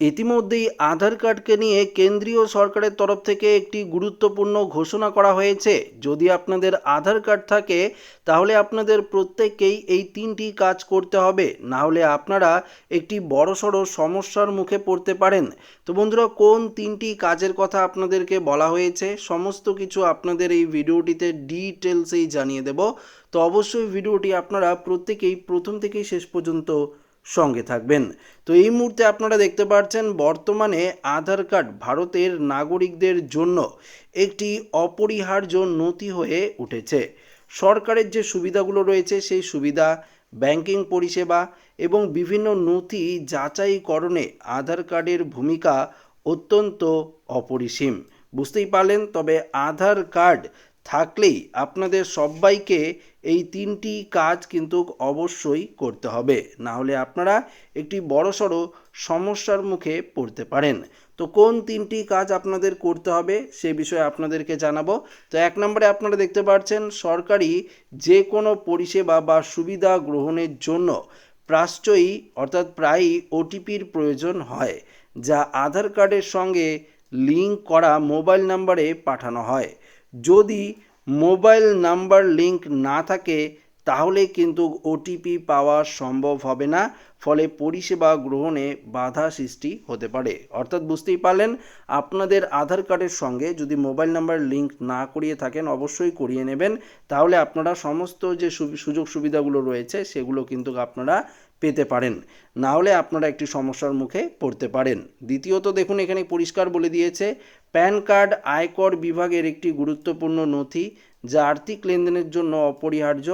ইতিমধ্যেই আধার কার্ডকে নিয়ে কেন্দ্রীয় সরকারের তরফ থেকে একটি গুরুত্বপূর্ণ ঘোষণা করা হয়েছে। যদি আপনাদের আধার কার্ড থাকে, তাহলে আপনাদের প্রত্যেককেই এই তিনটি কাজ করতে হবে। না হলে আপনারা একটি বড়সড় সমস্যার মুখে পড়তে পারেন। তো বন্ধুরা, কোন তিনটি কাজের কথা আপনাদেরকে বলা হয়েছে, সমস্ত কিছু আপনাদের এই ভিডিওটিতে ডিটেলসেই জানিয়ে দেব। তো অবশ্যই ভিডিওটি আপনারা প্রত্যেকেই প্রথম থেকেই শেষ পর্যন্ত সঙ্গে থাকবেন। তো এই মুহূর্তে আপনারা দেখতে পাচ্ছেন বর্তমানে আধার কার্ড ভারতের নাগরিকদের জন্য একটি অপরিহার্য নথি হয়ে উঠেছে। সরকারের যে সুবিধাগুলো রয়েছে, সেই সুবিধা, ব্যাংকিং পরিষেবা এবং বিভিন্ন নথি যাচাইকরণে আধার কার্ডের ভূমিকা অত্যন্ত অপরিসীম। বুঝতেই পারলেন, তবে আধার কার্ড থাকলেই আপনাদের সবাইকে এই তিনটি কাজ কিন্তু অবশ্যই করতে হবে। না হলে আপনারা একটি বড়সড় সমস্যার মুখে পড়তে পারেন। তো কোন তিনটি কাজ আপনাদের করতে হবে সে বিষয়ে আপনাদেরকে জানাব। তো এক নম্বরে আপনারা দেখতে পাচ্ছেন, সরকারি যে কোনো পরিষেবা বা সুবিধা গ্রহণের জন্য প্রাশ্চয়ই অর্থাৎ প্রায়ই ওটিপির প্রয়োজন হয়, যা আধার কার্ডের সঙ্গে লিঙ্ক করা মোবাইল নাম্বারে পাঠানো হয়। যদি মোবাইল নাম্বার লিংক না থাকে তাহলে কিন্তু ওটিপি পাওয়া সম্ভব হবে না, ফলে পরিষেবা গ্রহণে বাধা সৃষ্টি হতে পারে। অর্থাৎ বুঝতেই পারলেন, আপনাদের আধার কার্ডের সঙ্গে যদি মোবাইল নাম্বার লিঙ্ক না করিয়ে থাকেন, অবশ্যই করিয়ে নেবেন। তাহলে আপনারা সমস্ত যে সুযোগ সুবিধাগুলো রয়েছে, সেগুলো কিন্তু আপনারা পেতে পারেন। না হলে আপনারা একটি সমস্যার মুখে পড়তে পারেন। দ্বিতীয়ত দেখুন, এখানে পরিষ্কার বলে দিয়েছে, প্যান কার্ড আয়কর বিভাগের একটি গুরুত্বপূর্ণ নথি, যা আর্থিক লেনদেনের জন্য অপরিহার্য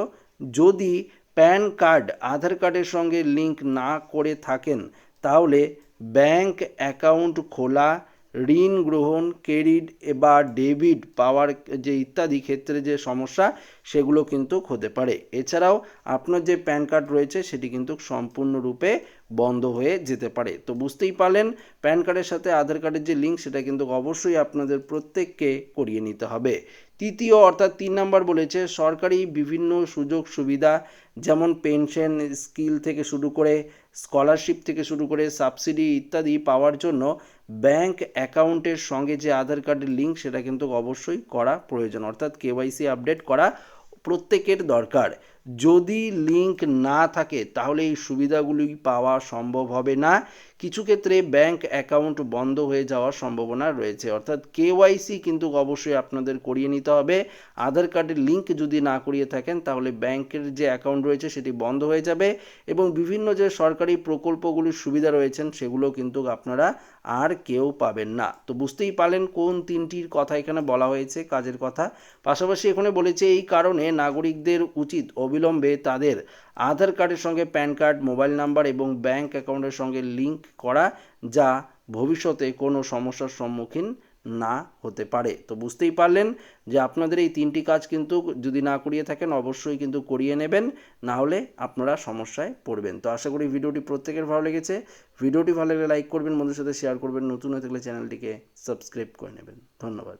যদি প্যান কার্ড, আধার কার্ডের সঙ্গে লিঙ্ক না করে থাকেন, তাহলে ব্যাংক অ্যাকাউন্ট খোলা, ঋণ গ্রহণ, ক্রেডিট বা ডেবিট পাওয়ার যে ইত্যাদি ক্ষেত্রে যে সমস্যা, সেগুলো কিন্তু হতে পারে। এছাড়াও আপনার যে প্যান কার্ড রয়েছে, সেটি কিন্তু সম্পূর্ণরূপে বন্ধ হয়ে যেতে পারে। তো বুঝতেই পারলেন, প্যান কার্ডের সাথে আধার কার্ডের যে লিঙ্ক সেটা কিন্তু অবশ্যই আপনাদের প্রত্যেককে করিয়ে নিতে হবে। তৃতীয় অর্থাৎ তিন নম্বর বলেছে, সরকারি বিভিন্ন সুযোগ সুবিধা যেমন পেনশন স্কিল থেকে শুরু করে স্কলারশিপ থেকে শুরু করে সাবসিডি ইত্যাদি পাওয়ার জন্য ব্যাংক অ্যাকাউন্টের সঙ্গে যে আধার কার্ডের লিঙ্ক সেটা কিন্তু অবশ্যই করা প্রয়োজন। অর্থাৎ কেওয়াইসি আপডেট করা প্রত্যেকের দরকার। যদি লিংক না থাকে, তাহলে এই সুবিধাগুলি পাওয়া সম্ভব হবে না। কিছু ক্ষেত্রে ব্যাংক অ্যাকাউন্ট বন্ধ হয়ে যাওয়ার সম্ভাবনা রয়েছে। অর্থাৎ কেওয়াইসি কিন্তু অবশ্যই আপনাদের করিয়ে নিতে হবে। আধার কার্ডের লিঙ্ক যদি না করিয়ে থাকেন, তাহলে ব্যাংকের যে অ্যাকাউন্ট রয়েছে, সেটি বন্ধ হয়ে যাবে এবং বিভিন্ন যে সরকারি প্রকল্পগুলির সুবিধা রয়েছেন, সেগুলো কিন্তু আপনারা আর কেউ পাবেন না। তো বুঝতেই পারলেন কোন তিনটির কথা এখানে বলা হয়েছে, কাজের কথা। পাশাপাশি এখানে বলেছে, এই কারণে নাগরিকদের উচিত অবিলম্বে তাদের আধার কার্ডের সঙ্গে প্যান কার্ড, মোবাইল নাম্বার এবং ব্যাংক অ্যাকাউন্টের সঙ্গে লিঙ্ক করা যা ভবিষ্যতে কোনো সমস্যার সম্মুখীন না হতে পারে। তো বুঝতেই পারলেন যে আপনাদের এই তিনটি কাজ কিন্তু যদি না করিয়ে থাকেন, অবশ্যই কিন্তু করিয়ে নেবেন, না হলে আপনারা সমস্যায় পড়বেন। তো আশা করি ভিডিওটি প্রত্যেকের ভালো লেগেছে। ভিডিওটি ভালো লাগলে লাইক করবেন বন্ধুর সাথে শেয়ার করবেন। নতুন হয়ে থাকলে চ্যানেলটিকে সাবস্ক্রাইব করে নেবেন। ধন্যবাদ।